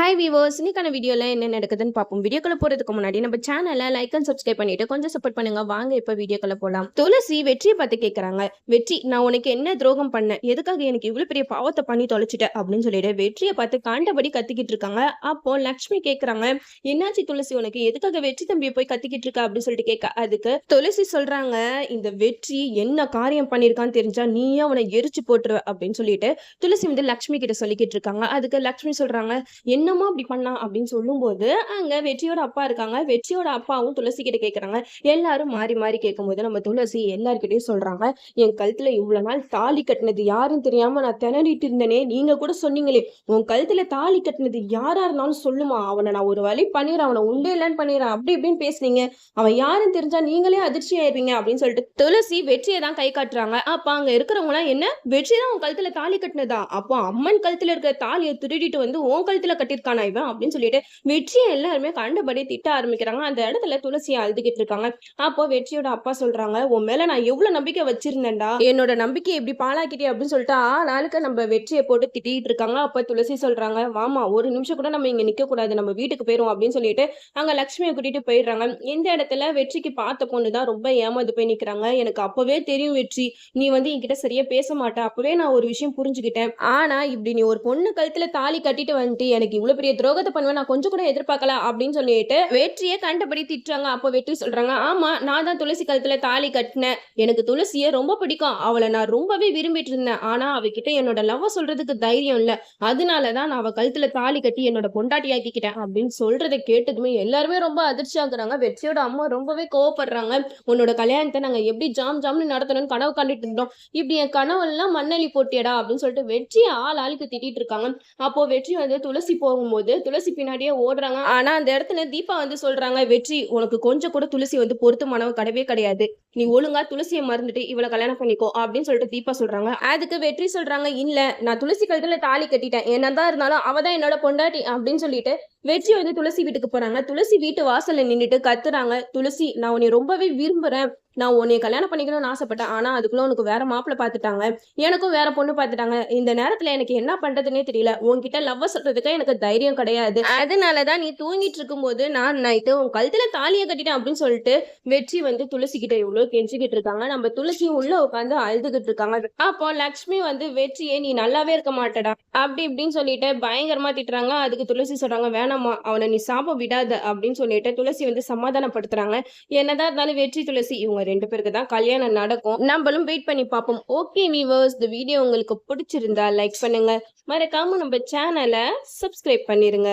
Hi viewers இன்னைக்கான வீடியோவில் என்ன நடக்குதுன்னு பார்ப்போம். வீடியோக்குள்ள போகிறதுக்கு முன்னாடி நம்ம சேனலை லைக் அண்ட் சப்ஸ்கிரைப் பண்ணிட்டு கொஞ்சம் சப்போர்ட் பண்ணுங்க. வாங்க இப்போ வீடியோக்குள்ள போகலாம் துளசி வெற்றியை பார்த்து கேட்குறாங்க வெற்றி நான் உனக்கு என்ன துரோகம் பண்ணேன்? எதுக்காக எனக்கு இவ்வளோ பெரிய பாவத்தை பண்ணி தொலைச்சிட்ட? அப்படின்னு சொல்லிட்டு வெற்றியை பார்த்து காண்டபடி கத்திக்கிட்டு இருக்காங்க. அப்போ லக்ஷ்மி கேட்குறாங்க என்னாச்சு துளசி? உனக்கு எதுக்காக வெற்றி தம்பியை போய் கத்திக்கிட்டு இருக்கா? அப்படின்னு சொல்லிட்டு கேட்க அதுக்கு துளசி சொல்றாங்க இந்த வெற்றி என்ன காரியம் பண்ணியிருக்கான்னு தெரிஞ்சா நீயே அவனை எரிச்சு போட்டுருவ. அப்படின்னு சொல்லிட்டு துளசி வந்து லக்ஷ்மி கிட்ட சொல்லிக்கிட்டு இருக்காங்க. அதுக்கு லக்ஷ்மி சொல்றாங்க என்ன என்னம்மா அப்படி பண்ணா? அப்படின்னு சொல்லும்போது அங்க வெற்றியோட அப்பா இருக்காங்க. வெற்றியோட அப்பாவும் துளசி கிட்ட கேக்குறாங்க. எல்லாரும் மாறி மாறி கேட்கும்போது நம்ம துளசி எல்லாருக்கிட்டையும் சொல்றாங்க என் கழுத்துல இவ்வளவு நாள் தாலி கட்டினது யாரும் தெரியாம நான் திணறிட்டு இருந்தேனே. நீங்க கூட சொன்னீங்களே. உன் கழுத்துல தாலி கட்டினது யாரா இருந்தாலும் சொல்லுமா. அவனை நான் ஒரு வழி பண்ணிடுறேன். அவனை உண்டே இல்லைன்னு பண்ணிடுறேன். அப்படி இப்படின்னு பேசுனீங்க. அவன் யாருன்னு தெரிஞ்சா நீங்களே அதிர்ச்சி ஆயிருவீங்க அப்படின்னு சொல்லிட்டு துளசி வெற்றியை தான் கை காட்டுறாங்க. அப்ப அங்க இருக்கிறவங்க எல்லாம் என்ன? வெற்றி தான் உன் கழுத்துல தாலி கட்டினதா? அப்போ அம்மன் கழுத்துல இருக்கிற தாலியை திருடிட்டு வந்து உன் கழுத்துல கட்டியிருக்கானா இவன் அப்படின்னு சொல்லிட்டு வெற்றியை எல்லாருமே கண்டபடி திட்ட ஆரம்பிக்கிறாங்க. அந்த இடத்துல துளசியை அழுதுகிட்டு இருக்காங்க. அப்போ வெற்றியோட அப்பா சொல்றாங்க உன் மேல நான் எவ்வளவு நம்பிக்கை வச்சிருந்தேன்டா. என்னோட நம்பிக்கை எப்படி பாழாக்கிட்டே அப்படின்னு சொல்லிட்டு ஆளாளுக்கு நம்ம வெற்றியை போட்டு திட்டிட்டு இருக்காங்க. அப்ப துளசி சொல்றாங்க வாமா ஒரு நிமிஷம் கூட நம்ம இங்க நிக்க கூடாது. நம்ம வீட்டுக்கு போயிரும் அப்படின்னு சொல்லிட்டு அங்க லக்ஷ்மியை கூட்டிட்டு போயிடுறாங்க. இந்த இடத்துல வெற்றிக்கு பார்த்த பொண்ணு தான் ரொம்ப ஏமாந்து போய் நிக்கிறாங்க. எனக்கு அப்பவே தெரியும் வெற்றி. நீ வந்து என்கிட்ட சரியா பேச மாட்ட. அப்பவே நான் ஒரு விஷயம் புரிஞ்சுக்கிட்டேன். ஆனா இப்படி நீ ஒரு பொண்ணு கழுத்துல தாலி கட்டிட்டு வந்துட்டு எனக்கு இவ்வளவு பெரிய துரோகத்தை பண்ணுவேன் நான் கொஞ்சம் கூட எதிர்பார்க்கல அப்படின்னு சொல்லிட்டு வெற்றியை கண்டபடி திட்டுறாங்க. அப்போ வெற்றி சொல்றாங்க ஆமா நான் தான் துளசி கழுத்துல தாலி கட்டினேன். எனக்கு துளசியை ரொம்ப பிடிக்கும். அவளை நான் ரொம்பவே விரும்பிட்டு இருந்தேன். ஆனா அவகிட்ட என்னோட லவ் சொல்றதுக்கு தைரியம் இல்ல. அதனாலதான் நான் அவ கழுத்துல தாலி கட்டி என்னோட பொண்டாட்டி ஆக்கிக்கிட்டேன். அப்படின்னு சொல்றதை கேட்டதுமே எல்லாருமே ரொம்ப அதிர்ச்சி ஆகுறாங்க. வெற்றியோட அம்மா ரொம்பவே கோவப்படுறாங்க. உன்னோட கல்யாணத்தை நாங்க எப்படி ஜாம் ஜாம்னு நடத்தணும்னு கனவு கண்டுட்டு இருந்தோம். இப்படி என் கனவு எல்லாம் மண்ணலி போட்டியடா. அப்படின்னு சொல்லிட்டு வெற்றி ஆள் ஆளுக்கு திட்டிட்டு இருக்காங்க. அப்போ வெற்றி வந்து துளசி போகும்போது துளசி பின்னாடியே ஓடுறாங்க. ஆனா அந்த இடத்துல தீபா வந்து சொல்றாங்க வெற்றி உனக்கு கொஞ்சம் கூட துளசி வந்து பொருத்தமானவ கிடையவே கிடையாது. நீ ஒழுங்கா துளசியை மறந்துட்டு இவளை கல்யாணம் பண்ணிக்கோ அப்படின்னு சொல்லிட்டு தீபா சொல்றாங்க. அதுக்கு வெற்றி சொல்றாங்க இல்ல நான் துளசி கழுத்துல தாலி கட்டிட்டேன். என்னதான் இருந்தாலும் அவ தான் என்னோட பொண்டாட்டி அப்படின்னு சொல்லிட்டு வெற்றி வந்து துளசி வீட்டுக்கு போறாங்க. துளசி வீட்டு வாசல்ல நின்றுட்டு கத்துறாங்க. துளசி நான் உன்னை ரொம்பவே விரும்புறேன். நான் உன்னை கல்யாணம் பண்ணிக்கணும்னு ஆசைப்பட்டேன். ஆனா அதுக்குள்ள உனக்கு வேற மாப்பிள்ள பார்த்துட்டாங்க. எனக்கும் வேற பொண்ணு பார்த்துட்டாங்க. இந்த நேரத்துல எனக்கு என்ன பண்றதுன்னே தெரியல. உன்கிட்ட லவ் சொல்றதுக்கு எனக்கு தைரியம் கிடையாது. அதனாலதான் நீ தூங்கிட்டு இருக்கும்போது நான் நைட்டு உன் கழுத்துல தாலியை கட்டிட்டேன் அப்படின்னு சொல்லிட்டு வெற்றி வந்து துளசி கிட்ட இவ்வளவு கெஞ்சிக்கிட்டு இருக்காங்க. நம்ம துளசி உள்ள உட்காந்து அழுதுகிட்டு இருக்காங்க. அப்போ லக்ஷ்மி வந்து வெற்றியே நீ நல்லாவே இருக்க மாட்டடா. அப்படி இப்படின்னு சொல்லிட்டு பயங்கரமா திட்டுறாங்க. அதுக்கு துளசி சொல்றாங்க வேணாம் அவனை நீ சாபம் விடாத அப்படின்னு சொல்லிட்டு துளசி வந்து சமாதானப்படுத்துறாங்க. என்னதான் இருந்தாலும் வெற்றி துளசி இவங்க ரெண்டு பேருக்கு தான் கல்யாணம் நடக்கும். நம்மளும் வெயிட் பண்ணி பார்ப்போம். ஓகே வீவர்ஸ் இந்த வீடியோ உங்களுக்கு பிடிச்சிருந்தா லைக் பண்ணுங்க. மறக்காம நம்ம சேனலை சப்ஸ்கிரைப் பண்ணிருங்க.